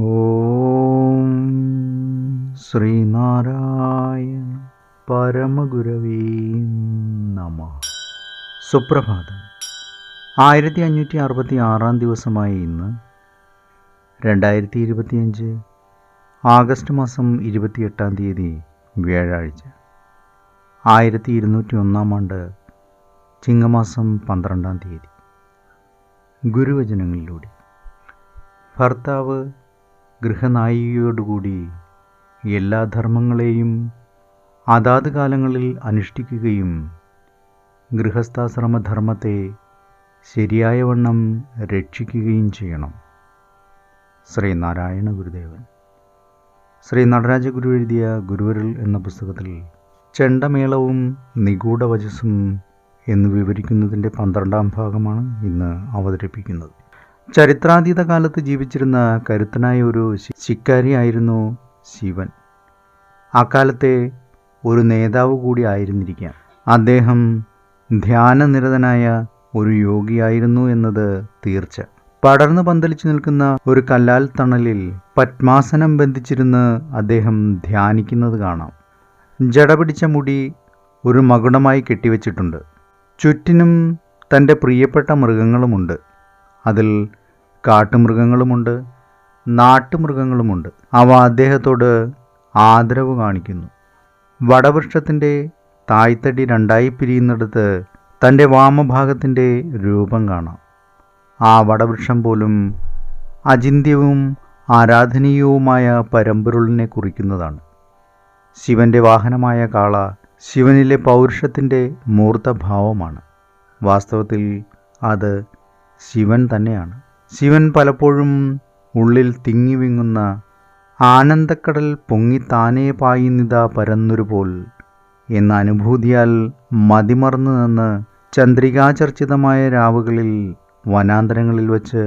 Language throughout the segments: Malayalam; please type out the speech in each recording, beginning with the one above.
ഓം ശ്രീനാരായണ പരമഗുരവേ നമ. സുപ്രഭാതം. ആയിരത്തി അഞ്ഞൂറ്റി അറുപത്തി ആറാം ദിവസമായ ഇന്ന് രണ്ടായിരത്തി ഇരുപത്തിയഞ്ച് ആഗസ്റ്റ് മാസം ഇരുപത്തിയെട്ടാം തീയതി വ്യാഴാഴ്ച. ആയിരത്തി ഇരുന്നൂറ്റി ഒന്നാം ആണ്ട് ചിങ്ങമാസം പന്ത്രണ്ടാം തീയതി. ഗുരുവചനങ്ങളിലൂടെ. ഭർത്താവ് ഗൃഹനായികയോടുകൂടി എല്ലാ ധർമ്മങ്ങളെയും അതാത് കാലങ്ങളിൽ അനുഷ്ഠിക്കുകയും ഗൃഹസ്ഥാശ്രമധർമ്മത്തെ ശരിയായ വണ്ണം രക്ഷിക്കുകയും ചെയ്യണം. ശ്രീ നാരായണ ഗുരുദേവൻ. ശ്രീ നടരാജഗുരു എഴുതിയ ഗുരുവരൽ എന്ന പുസ്തകത്തിൽ ചെണ്ടമേളവും നിഗൂഢവചസ്സും എന്ന് വിവരിക്കുന്നതിന്റെ പന്ത്രണ്ടാം ഭാഗമാണ് ഇന്ന് അവതരിപ്പിക്കുന്നത്. ചരിത്രാതീത കാലത്ത് ജീവിച്ചിരുന്ന കരുത്തനായ ഒരു ശിക്കാരിയായിരുന്നു ശിവൻ. അക്കാലത്തെ ഒരു നേതാവ് കൂടി ആയിരുന്നിരിക്കാം. അദ്ദേഹം ധ്യാനനിരതനായ ഒരു യോഗിയായിരുന്നു എന്നത് തീർച്ച. പടർന്നു പന്തലിച്ചു നിൽക്കുന്ന ഒരു കല്ലാൽ തണലിൽ പത്മാസനം ബന്ധിച്ചിരുന്ന് അദ്ദേഹം ധ്യാനിക്കുന്നത് കാണാം. ജടപിടിച്ച മുടി ഒരു മകുടമായി കെട്ടിവച്ചിട്ടുണ്ട്. ചുറ്റിനും തന്റെ പ്രിയപ്പെട്ട മൃഗങ്ങളുമുണ്ട്. അതിൽ കാട്ടുമൃഗങ്ങളുമുണ്ട് നാട്ടുമൃഗങ്ങളുമുണ്ട്. അവ അദ്ദേഹത്തോട് ആദരവ് കാണിക്കുന്നു. വടവൃക്ഷത്തിന്റെ തായ്തടി രണ്ടായി പിരിയുന്നിടത്ത് തന്റെ വാമഭാഗത്തിന്റെ രൂപം കാണാം. ആ വടവൃക്ഷം പോലും അചിന്യവും ആരാധനീയവുമായ പരമ്പൊരുളിനെ കുറിക്കുന്നതാണ്. ശിവന്റെ വാഹനമായ കാള ശിവനിലെ പൗരുഷത്തിന്റെ മൂർത്തഭാവമാണ്. വാസ്തവത്തിൽ അത് ശിവൻ തന്നെയാണ്. ശിവൻ പലപ്പോഴും ഉള്ളിൽ തിങ്ങിവിങ്ങുന്ന ആനന്ദക്കടൽ പൊങ്ങി താനേ പായുന്നിതാ പരന്നൊരു പോൽ എന്ന അനുഭൂതിയാൽ മതിമറന്നു നിന്ന് ചന്ദ്രികാചർച്ചിതമായ രാവുകളിൽ വനാന്തരങ്ങളിൽ വച്ച്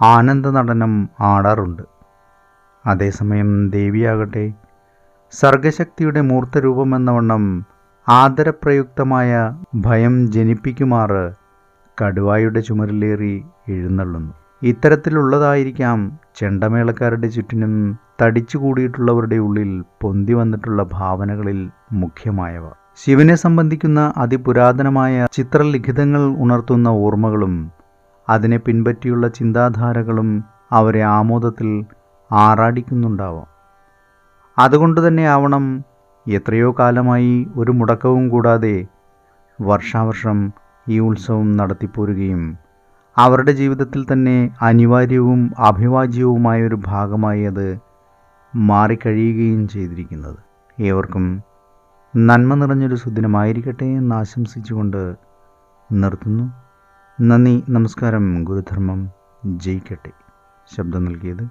ആനന്ദ നടനം ആടാറുണ്ട്. അതേസമയം ദേവിയാകട്ടെ സർഗശക്തിയുടെ മൂർത്തരൂപമെന്നവണ്ണം ആദരപ്രയുക്തമായ ഭയം ജനിപ്പിക്കുമാറ് കടുവായുടെ ചുമരിലേറി എഴുന്നള്ളുന്നു. ഇത്തരത്തിലുള്ളതായിരിക്കാം ചെണ്ടമേളക്കാരുടെ ചുറ്റിനും തടിച്ചുകൂടിയിട്ടുള്ളവരുടെ ഉള്ളിൽ പൊന്തി വന്നിട്ടുള്ള ഭാവനകളിൽ മുഖ്യമായവ. ശിവനെ സംബന്ധിക്കുന്ന അതിപുരാതനമായ ചിത്രലിഖിതങ്ങൾ ഉണർത്തുന്ന ഓർമ്മകളും അതിനെ പിൻപറ്റിയുള്ള ചിന്താധാരകളും അവരെ ആമോദത്തിൽ ആറാടിക്കുന്നുണ്ടാവാം. അതുകൊണ്ട് തന്നെ ആവണം എത്രയോ കാലമായി ഒരു മുടക്കവും കൂടാതെ വർഷാവർഷം ഈ ഉത്സവം നടത്തിപ്പോരുകയും അവരുടെ ജീവിതത്തിൽ തന്നെ അനിവാര്യവും അഭിവാജ്യവുമായ ഒരു ഭാഗമായി അത് മാറിക്കഴിയുകയും ചെയ്തിരിക്കുന്നത്. ഏവർക്കും നന്മ നിറഞ്ഞൊരു സുദിനമായിരിക്കട്ടെ എന്ന് ആശംസിച്ചുകൊണ്ട് നിർത്തുന്നു. നന്ദി നമസ്കാരം ഗുരുധർമ്മം ജയിക്കട്ടെ. ശബ്ദം നൽകിയത്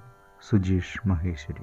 സുജീഷ് മഹേശ്വരി.